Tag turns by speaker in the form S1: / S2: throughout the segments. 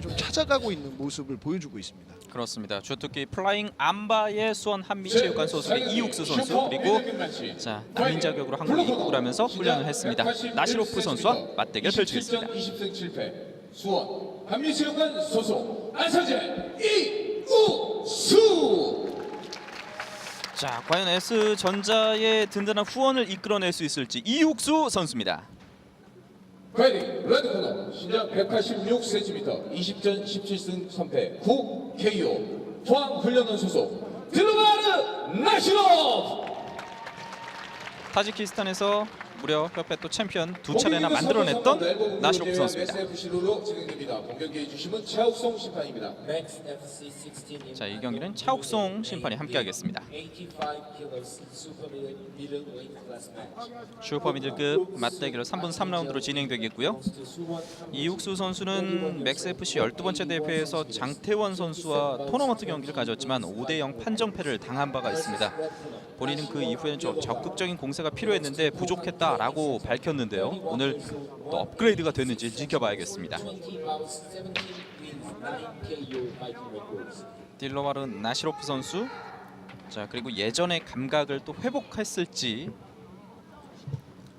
S1: 좀 찾아가고 있는 모습을 보여주고 있습니다.
S2: 그렇습니다. 주특기 플라잉 암바의 수원 한민체육관 소속의 이육수 선수 그리고 자 난민 자격으로 한국에 입국을 하면서 훈련을 했습니다. 나시로프 선수와 맞대결 펼치겠습니다.
S3: 20승 7패 수원 한민체육관 소속 안사제 이우수
S2: 자 과연 S 전자의 든든한 후원을 이끌어낼 수 있을지 이육수 선수입니다.
S3: 파이팅 레드 코너 신장 186cm 20전 17승 3패. 9 KO 포항훈련원 소속. 드르바르 나시노프!
S2: 타지키스탄에서 무려 협회 또 챔피언 두 차례나 만들어냈던 나시로프 선수입니다.
S3: SFC로 진행됩니다. 공격기해 주심은 최욱성 심판입니다.
S2: 자 이 경기는 차욱송 심판이 함께하겠습니다. 슈퍼미들급 맞대결 3분 3라운드로 진행되겠고요. 이육수 선수는 맥스 FC 12번째 대회에서 장태원 선수와 토너먼트 경기를 가졌지만 5대 0 판정패를 당한 바가 있습니다. 본인은 그 이후에는 좀 적극적인 공세가 필요했는데 부족했다 라고 밝혔는데요. 오늘 또 업그레이드가 됐는지 지켜봐야겠습니다. 딜로마르 나시로프 선수 자 그리고 예전의 감각을 또 회복했을지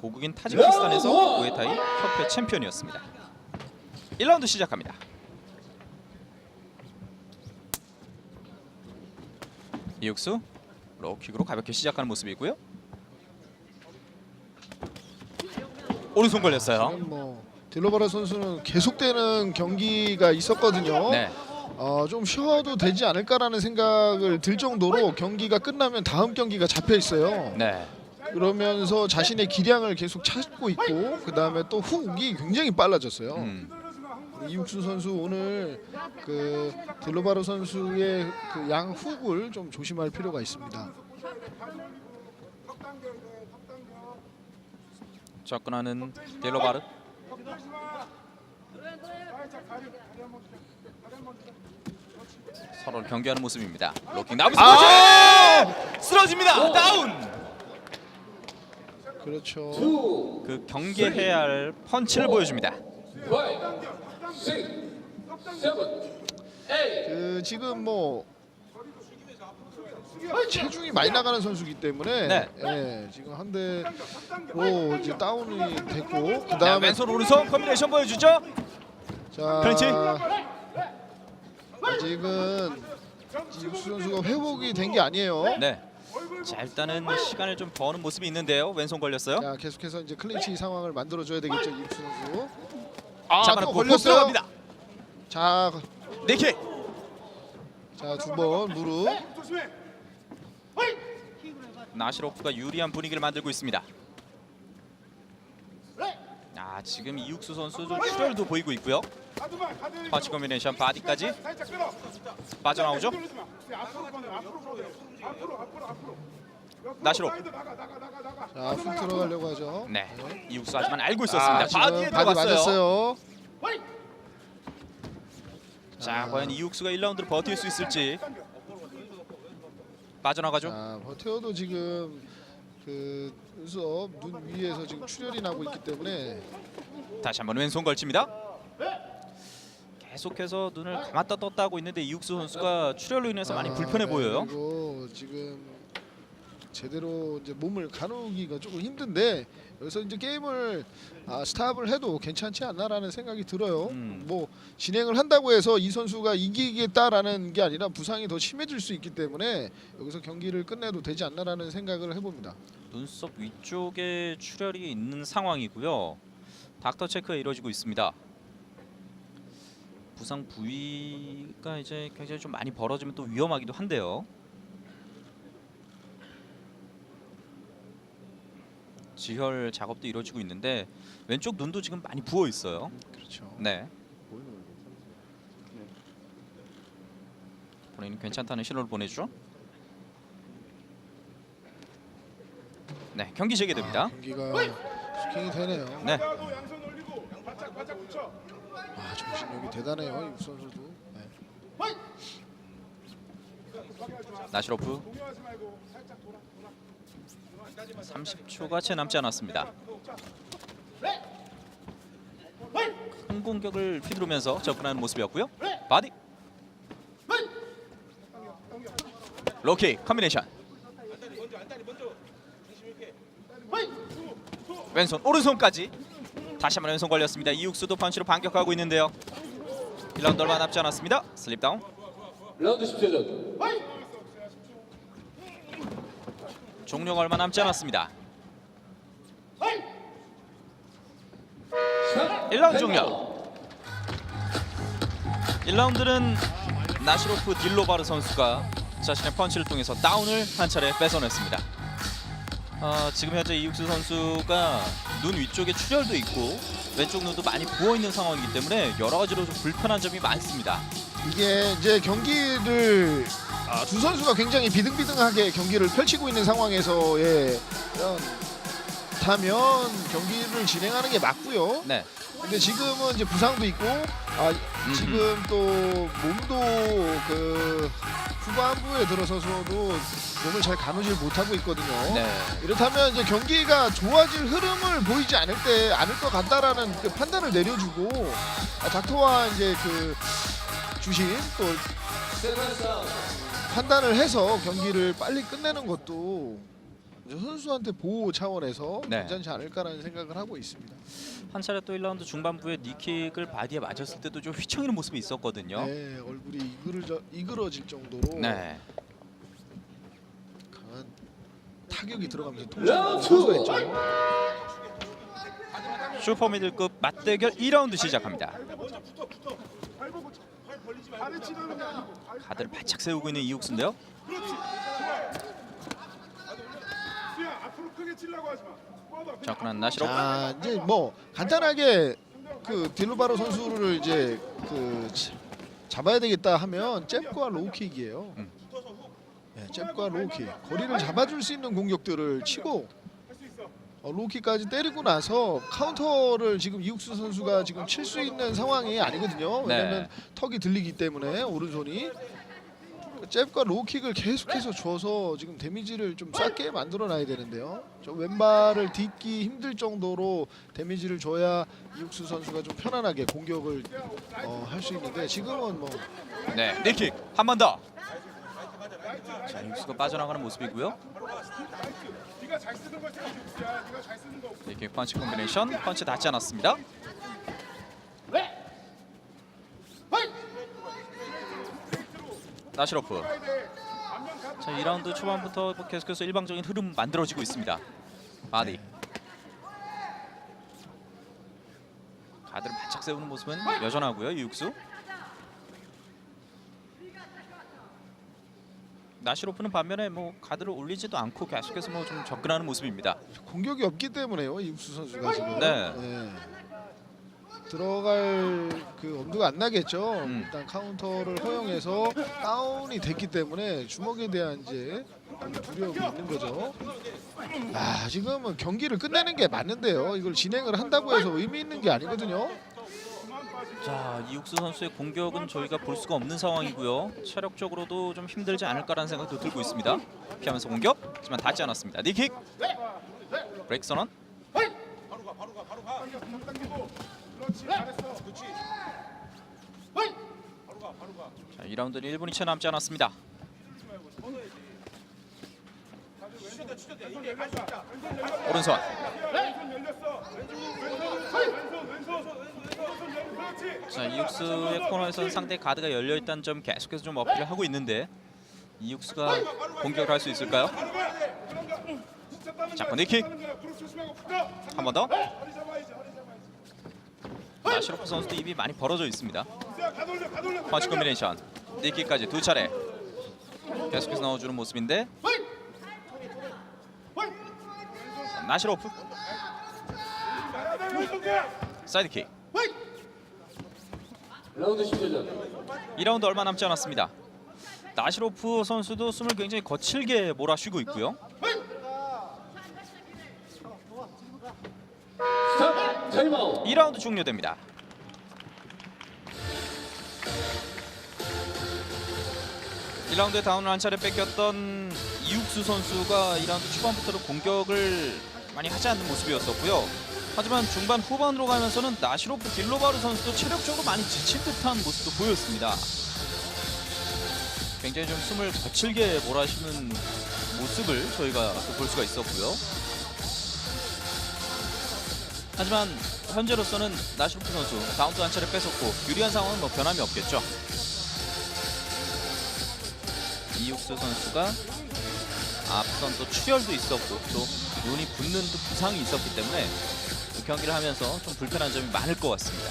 S2: 고국인 타지키스탄에서 무에타이 협회 챔피언이었습니다. 1라운드 시작합니다. 이육수 로킥으로 가볍게 시작하는 모습이고요. 오른손 걸렸어요.
S1: 뭐 딜로바라 선수는 계속되는 경기가 있었거든요.
S2: 네.
S1: 어, 좀 쉬어도 되지 않을까라는 생각을 들 정도로 경기가 끝나면 다음 경기가 잡혀 있어요.
S2: 네.
S1: 그러면서 자신의 기량을 계속 찾고 있고 그 다음에 또 후기 굉장히 빨라졌어요.
S2: 음.
S1: 이육수 선수 오늘 그 딜로바르 선수의 그 양 훅을 좀 조심할 필요가 있습니다.
S2: 접근하는 딜로바르. 서로 경계하는 모습입니다. 로킹 나브 쓰러지! 쓰러집니다. 다운.
S1: 그렇죠.
S2: 그 경계해야 할 펀치를 보여줍니다.
S3: 5 6 7
S1: 8그 지금 뭐 체중이 많이 나가는 선수기 때문에
S2: 네.
S1: 예, 지금 한 대로 이제 다운이 됐고 그
S2: 자,
S1: 다음에
S2: 왼손 오른손 콤비네이션 보여주죠.
S1: 자
S2: 크런치.
S1: 아직은 육수 선수가 회복이 된 게 아니에요.
S2: 네. 자 일단은 시간을 좀 버는 모습이 있는데요. 왼손 걸렸어요.
S1: 자 계속해서 이제 클린치 상황을 만들어줘야 되겠죠 육수 선수.
S2: 아,
S1: 자,
S2: 또꼭
S1: 걸렸어요.
S2: 들어갑니다.
S1: 자,
S2: 네킥.
S1: 자두 번 무릎.
S2: 나시로프가 유리한 분위기를 만들고 있습니다. 아 지금 이육수 선수 좀 출혈도 보이고 있고요. 파치 콤비네이션 바디까지 빠져나오죠. 나시로프.
S1: 자훅 들어가려고 하죠.
S2: 네. 이육수 하지만 알고 있었습니다.
S1: 아,
S2: 바디에
S1: 바디
S2: 들어갔어요.
S1: 맞았어요.
S2: 자 과연 이육수가 1라운드를 버틸 수 있을지 빠져나가죠.
S1: 자 버텨도 지금 그 눈썹 눈 위에서 지금 출혈이 나고 있기 때문에
S2: 다시 한번 왼손 걸칩니다. 계속해서 눈을 감았다 떴다 하고 있는데 이육수 선수가 출혈로 인해서 많이
S1: 아,
S2: 불편해
S1: 네,
S2: 보여요.
S1: 그리고 지금 제대로 이제 몸을 가누기가 조금 힘든데 여기서 이제 게임을 아, 스탑을 해도 괜찮지 않나라는 생각이 들어요.
S2: 음.
S1: 뭐 진행을 한다고 해서 이 선수가 이기겠다라는 게 아니라 부상이 더 심해질 수 있기 때문에 여기서 경기를 끝내도 되지 않나라는 생각을 해봅니다.
S2: 눈썹 위쪽에 출혈이 있는 상황이고요. 닥터 체크가 이루어지고 있습니다. 부상 부위가 이제 굉장히 좀 많이 벌어지면 또 위험하기도 한데요. 지혈 작업도 이루어지고 있는데 왼쪽 눈도 지금 많이 부어 있어요.
S1: 그렇죠.
S2: 네. 본인은 괜찮다는 신호를 보내주죠. 네, 경기 재개됩니다.
S1: 아, 경기가 스킹이 되네요.
S2: 네,
S1: 아 정신력이 대단해요 이 선수도. 네.
S2: 나시로프 30초가 채 남지 않았습니다. 큰 공격을 휘두르면서 접근하는 모습이었고요. 바디. 로킥 컨비네이션. 왼손 오른손까지 다시 한번 왼손 걸렸습니다. 이육수도 펀치로 반격하고 있는데요. 1라운드 얼마 남지 않았습니다. 슬립 다운.
S3: 라운드 10초 전.
S2: 종료가 얼마 남지 않았습니다. 1라운드 종료. 1라운드는 나시로프 딜로바르 선수가 자신의 펀치를 통해서 다운을 한 차례 뺏어냈습니다. 어, 지금 현재 이육수 선수가 눈 위쪽에 출혈도 있고 왼쪽 눈도 많이 부어 있는 상황이기 때문에 여러 가지로 좀 불편한 점이 많습니다.
S1: 이게 이제 경기를 아, 두 선수가 굉장히 비등비등하게 경기를 펼치고 있는 상황에서의 타면 경기를 진행하는 게 맞고요.
S2: 네,
S1: 근데 지금은 이제 부상도 있고 아 지금 또 몸도 그 후반부에 들어서서도 몸을 잘 가누질 못하고 있거든요.
S2: 네,
S1: 이렇다면 이제 경기가 좋아질 흐름을 보이지 않을 때 않을 것 같다라는 그 판단을 내려주고 아, 닥터와 이제 그 주심 또 판단을 해서 경기를 빨리 끝내는 것도 선수한테 보호 차원에서
S2: 네.
S1: 괜찮지 않을까라는 생각을 하고 있습니다.
S2: 한 차례 또 1라운드 중반부에 니킥을 바디에 맞았을 때도 좀 휘청이는 모습이 있었거든요.
S1: 네, 얼굴이 이그러져, 이그러질 정도로
S2: 네.
S1: 강한 타격이 들어가면서 통증을
S3: 라운드
S1: 호소했죠.
S2: 슈퍼미들급 맞대결 2라운드 시작합니다. 가드를 바짝 세우고 있는 이욱수인데요. 접근한 나시로
S1: 자 이제 뭐 간단하게 그 딜로바로 선수를 이제 그 자- 잡아야 되겠다 하면 잽과 로우킥이에요.
S2: 음.
S1: 네, 잽과 로우킥 거리를 잡아줄 수 있는 공격들을 치고 어, 로우킥까지 때리고 나서 카운터를 지금 이욱수 선수가 지금 칠 수 있는 상황이 아니거든요. 왜냐면
S2: 네.
S1: 턱이 들리기 때문에 오른손이 잽과 로우킥을 계속해서 줘서 지금 데미지를 좀 쌌게 만들어놔야 되는데요. 저 왼발을 딛기 힘들 정도로 데미지를 줘야 이욱수 선수가 좀 편안하게 공격을 어, 할 수 있는데 지금은 뭐
S2: 네, 니킥 한 번 더. 자, 이욱수가 빠져나가는 모습이고요.
S4: 네가 잘 쓰는 걸 때문에 육수야. 네가 잘 쓰는 거 없어.
S2: 니킥 펀치 콤비네이션 펀치 닿지 않았습니다. 나시로프. 자, 2라운드 초반부터 계속해서 일방적인 흐름 만들어지고 있습니다. 바디. 가드를 바짝 세우는 모습은 여전하고요, 이육수. 나시로프는 반면에 뭐 가드를 올리지도 않고 계속해서 뭐 좀 접근하는 모습입니다.
S1: 공격이 없기 때문에요 이욱수 선수가 지금
S2: 네.
S1: 네. 들어갈 그 엄두가 안 나겠죠.
S2: 음.
S1: 일단 카운터를 허용해서 다운이 됐기 때문에 주먹에 대한 이제 두려움이 있는 거죠. 아 지금은 경기를 끝내는 게 맞는데요. 이걸 진행을 한다고 해서 의미 있는 게 아니거든요.
S2: 자 이육수 선수의 공격은 저희가 볼 수가 없는 상황이고요. 체력적으로도 좀 힘들지 않을까라는 생각도 들고 있습니다. 피하면서 공격, 하지만 닿지 않았습니다. 니킥, 브레이크 선언. 자 2라운드는 1분이 채 남지 않았습니다. 오른손. 자 이육수의 코너에서는 상대 가드가 열려 있다는 점 계속해서 좀 어필을 하고 있는데 이육수가 공격을 할 수 있을까요? 자,
S4: 붙어.
S2: 한번 더.
S4: 잡아야지.
S2: 나시로프 선수도 입이 많이 벌어져 있습니다. 펀치 콤비네이션 니킥까지 두 차례 계속해서 넣어주는 모습인데 자, 나시로프 사이드킥
S3: 라운드 10초 전.
S2: 2라운드 얼마 남지 않았습니다 나시로프 선수도 숨을 굉장히 거칠게 몰아쉬고 있고요
S3: 스탑. 타임아웃.
S2: 2라운드 종료됩니다 일라운드에 다운을 한 차례 뺏겼던 이육수 선수가 2라운드 초반부터는 공격을 많이 하지 않는 모습이었었고요. 하지만 중반 후반으로 가면서는 나시로프 딜로바르 선수도 체력적으로 많이 지친 듯한 모습도 보였습니다. 굉장히 좀 숨을 거칠게 몰아쉬는 모습을 저희가 또볼 수가 있었고요. 하지만 현재로서는 나시로프 선수 카운트 한 차례 뺏었고 유리한 상황은 뭐 변함이 없겠죠. 이육수 선수가 앞선 또 출혈도 있었고 또 눈이 붓는 또 부상이 있었기 때문에 그 경기를 하면서 좀 불편한 점이 많을 것 같습니다.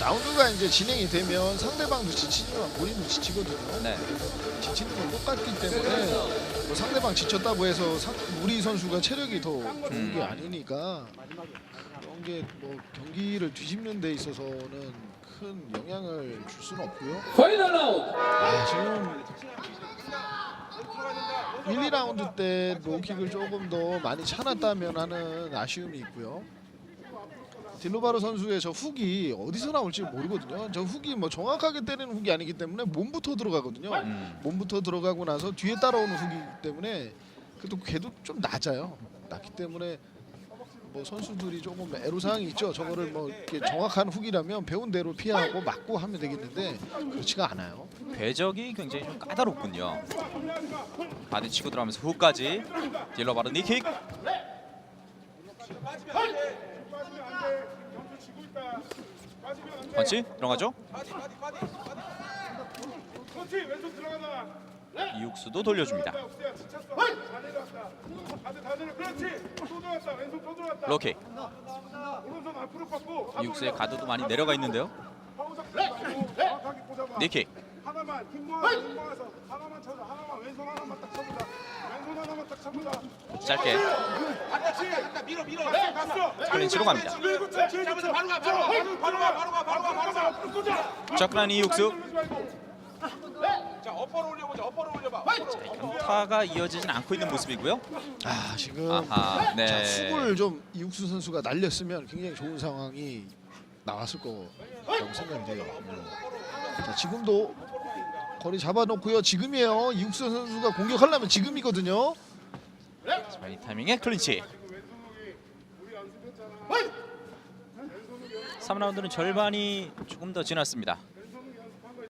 S1: 라운드가 이제 진행이 되면 상대방도 지치지만 본인도 지치거든요.
S2: 네.
S1: 지치는 건 똑같기 때문에 뭐 상대방 지쳤다고 해서 상, 우리 선수가 체력이 더 좋은 게 아니니까 그런 게 뭐 경기를 뒤집는 데 있어서는 큰 영향을 줄 수는 없고요.
S3: 파이널 라운드.
S1: 아, 지금 1, 2라운드 때 로킥을 조금 더 많이 차놨다면 하는 아쉬움이 있고요. 딜로바르 선수의 저 훅이 어디서 나올지 모르거든요. 저 훅이 뭐 정확하게 때리는 훅이 아니기 때문에 몸부터 들어가거든요.
S2: 음.
S1: 몸부터 들어가고 나서 뒤에 따라오는 훅이기 때문에 그래도 걔도 좀 낮아요. 낮기 때문에 뭐 선수들이 조금 애로사항이 있죠. 저거를 뭐 이렇게 정확한 훅이라면 배운 대로 피하고 맞고 하면 되겠는데 그렇지가 않아요.
S2: 궤적이 굉장히 좀 까다롭군요. 바디 치고 들어가면서 니킥
S4: 있다. 빠지면 안 돼.
S2: 펀치 들어가죠.
S4: 그렇지 왼손 들어가다.
S2: 이육수도 돌려줍니다.
S4: 뻗고.
S2: 이육수의 가드도 많이 내려가 있는데요.
S4: 하나만 딱 쳐보자.
S2: 짧게. 클린치로 갑니다. 접근한 이육수.
S5: 자 어퍼로 올려보자 어퍼로 올려봐
S2: 타가 이어지진 않고 있는 모습이고요.
S1: 아 지금
S2: 아하 네.
S1: 자, 훅을 좀 이육수 선수가 날렸으면 굉장히 좋은 상황이 나왔을 거라고 생각이 돼요. 음. 자 지금도 거리 잡아놓고요. 지금이에요. 이육수 선수가 공격하려면 지금이거든요.
S2: 자, 이 타이밍에 클린치. 3라운드는 절반이 조금 더 지났습니다.